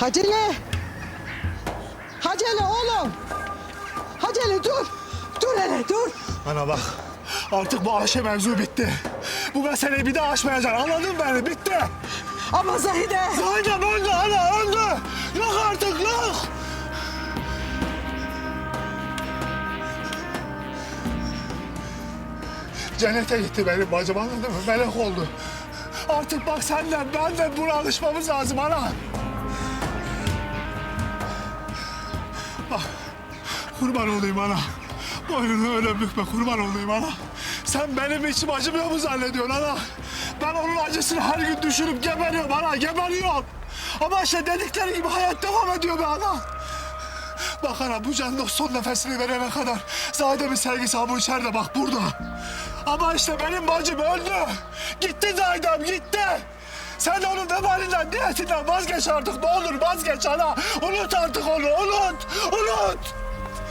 Hacele. Hacele oğlum. Hacele dur. Dur hele dur. Ana bak artık bu Ayşe mevzu bitti. Bu meseleyi bir daha açmayacaksın anladın mı beni bitti. Ama Zahide. Zaydem öldü ana öldü. Yok artık yok. Cennete gitti benim bacım anladın mı? Melek oldu. Artık bak senden benden buna alışmamız lazım ana. Kurban olayım ana. Boynunu öyle bükme kurban olayım ana. Sen benim içim acımıyor mu zannediyorsun ana? Ben onun acısını her gün düşünüp geberiyorum ana geberiyorum. Ama işte dedikleri gibi hayat devam ediyor be ana. Bak ana bu canlı son nefesini verene kadar Zahide'min sevgisi ha içeride bak burada. Ama işte benim bacım öldü. Gitti Zahidem gitti. Sen de onun vebalinden, niyetinden vazgeç artık. Ne olur vazgeç ana. Unut artık onu. Unut. Unut.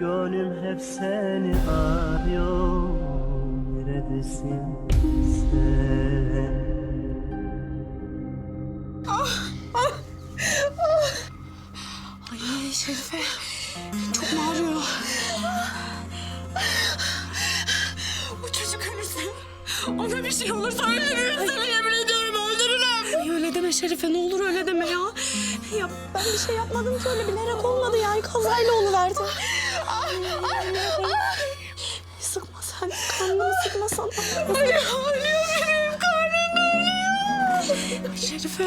Gönlüm hep seni arıyor Neredesin sen Ay Şerife çok mu ağrıyor? Bu çocuk ölürse, ona bir şey olursa öldürürüm seni yemin ediyorum öldürürüm. Ay öyle deme Şerife ne olur öyle deme ya. Ya ben bir şey yapmadım ki öyle bilerek olmadı yani kazayla oluverdi. Sıkma sen karnını sıkma sana. Ay ağrıyor benim karnım. Şerife. Şerife.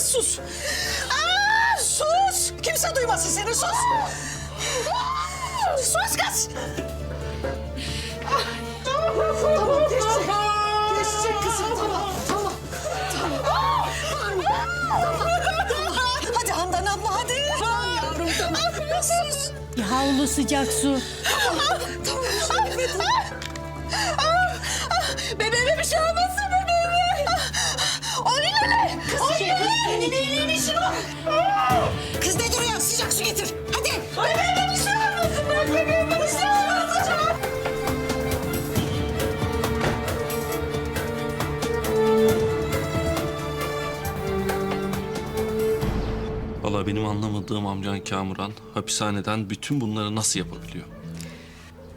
Kız sus. Aa, sus. Kimse duymasın seni sus. Sus kız. Tamam geçecek. Geçecek kızım tamam. Tamam. Hadi Handan abla hadi. Tamam yavrum tamam. Sus. Havlu sıcak su. Tamam. Bebeğime anlamadığım amcan Kamuran hapishaneden bütün bunları nasıl yapabiliyor?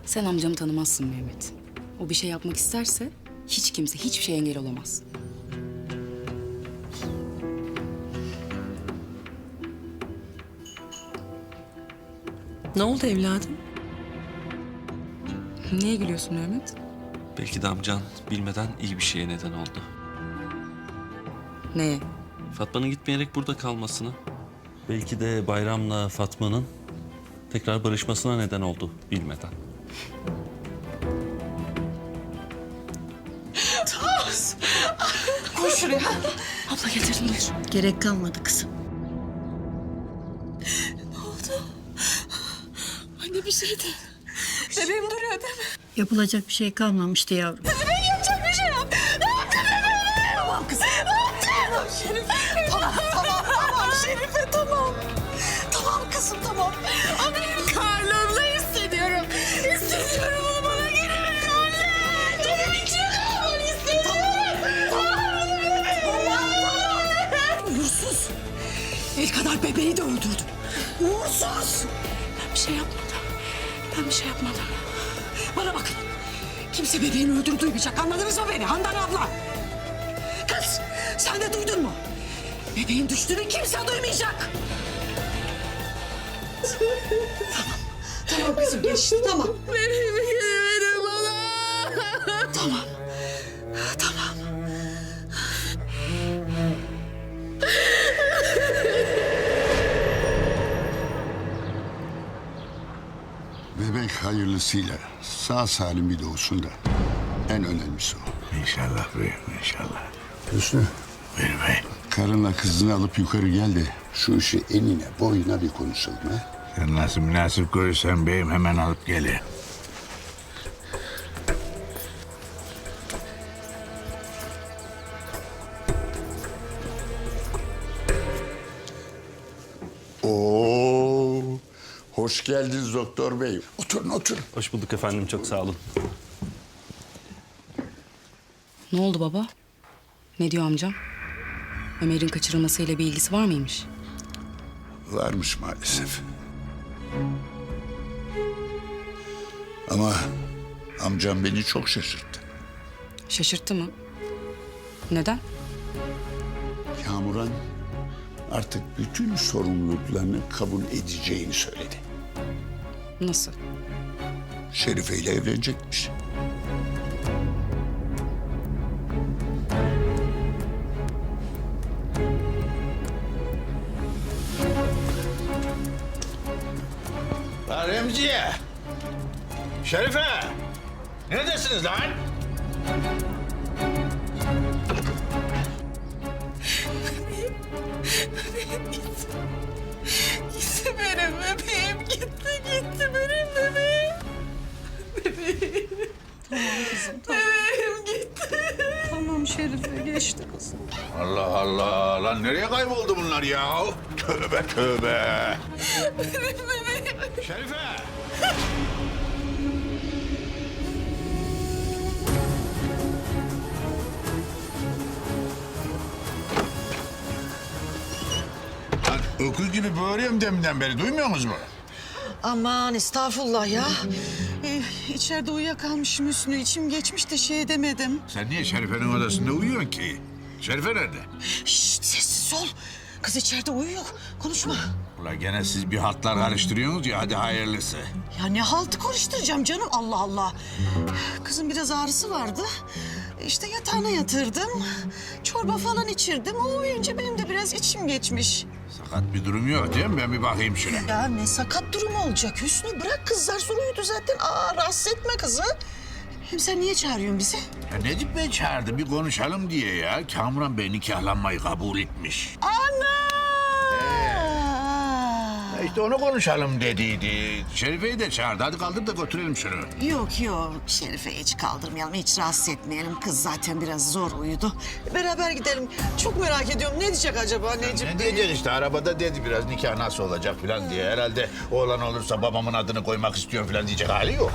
Sen amcamı tanımazsın Mehmet. O bir şey yapmak isterse hiç kimse hiçbir şey engel olamaz. Ne oldu evladım? Niye gülüyorsun Mehmet? Belki de amcan bilmeden iyi bir şeye neden oldu. Neye? Fatma'nın gitmeyerek burada kalmasını. Belki de Bayram'la Fatma'nın tekrar barışmasına neden oldu bilmeden. Koş şuraya. Abla getirdim buyur. Gerek kalmadı kızım. Anne bir şey de. Bebeğim duruyor değil mi? Yapılacak bir şey kalmamıştı yavrum. Bebeğim yapacak bir şey yok. Ne yaptın bebeğime? Tamam kızım. Ne yaptın? Şerife. Tamam kızım tamam. Ama benim karnımda hissediyorum. Hissediyorum onu bana geri verin anne. Benim için kalmanı istemiyorum. Tamam tamam. Uğursuz. El kadar bebeği de öldürdüm. Uğursuz. Ben bir şey yapmadım. Ben bir şey yapmadım. Bana bakın. Kimse bebeğini öldürdüğünü duymayacak. Anladınız mı beni Handan abla? Kız sen de duydun mu? Bebeğin düştüğünü kimse duymayacak. Tamam. Tamam kızım geçti tamam. Bebeğimi geri verin bana. Tamam. Tamam. Bebek hayırlısıyla sağ salim bir doğsun da en önemlisi o. İnşallah beyim inşallah. Hüsnü Buyur beyim. Karınla kızını alıp yukarı gel de şu işi enine boyuna bir konuşalım ha. Sen nasıl münasip görürsen beyim hemen alıp gelir. Oo, hoş geldiniz doktor bey. Oturun oturun. Hoş bulduk efendim çok sağ olun. Ne oldu baba? Ne diyor amcam? Ömer'in kaçırılmasıyla bir ilgisi var mıymış? Varmış maalesef. Ama amcam beni çok şaşırttı. Şaşırttı mı? Neden? Kamuran artık bütün sorumluluklarını kabul edeceğini söyledi. Nasıl? Şerife ile evlenecekmiş. Remziye. Şerife. Neredesiniz lan? Gitti benim bebeğim gitti gitti benim bebeğim. Bebeğim. Tamam kızım tamam. Bebeğim gitti. Tamam Şerife geçti kızım. Allah Allah. Lan nereye kayboldu bunlar ya? Tövbe tövbe. Şerife. Lan öküz gibi bağırıyorum deminden beri duymuyor musunuz mu? Aman estağfurullah ya. Ee, içeride uyuyakalmışım Hüsnü. İçim geçmiş de şey edemedim. Sen niye Şerife'nin odasında uyuyorsun ki? Şerife nerede? Şşt sessiz ol. Kız içeride uyuyor. Konuşma. Ula gene siz bir hatlar karıştırıyorsunuz ya hadi hayırlısı. Ya ne haltı karıştıracağım canım Allah Allah. Kızın biraz ağrısı vardı. İşte yatağına yatırdım. Çorba falan içirdim. O uyuyunca benim de biraz içim geçmiş. Sakat bir durum yok değil mi? Ben bir bakayım şuna. Ya ne sakat durum olacak Hüsnü. Bırak kızlar sonra uyudu zaten. Aa rahatsız etme kızı. Hem sen niye çağırıyorsun bizi? Ya Necip Bey çağırdı bir konuşalım diye ya. Kamuran Bey nikahlanmayı kabul etmiş. Ana! Ya İşte onu konuşalım dediydi. Şerife'yi de çağırdı. Hadi kaldır da götürelim şunu. Yok yok Şerife hiç kaldırmayalım, hiç rahatsız etmeyelim. Kız zaten biraz zor uyudu. Beraber gidelim. Çok merak ediyorum. Ne diyecek acaba Necip Ne Bey? diyeceksin işte arabada dedi biraz nikah nasıl olacak falan diye. Herhalde oğlan olursa babamın adını koymak istiyorum falan diyecek hali yok.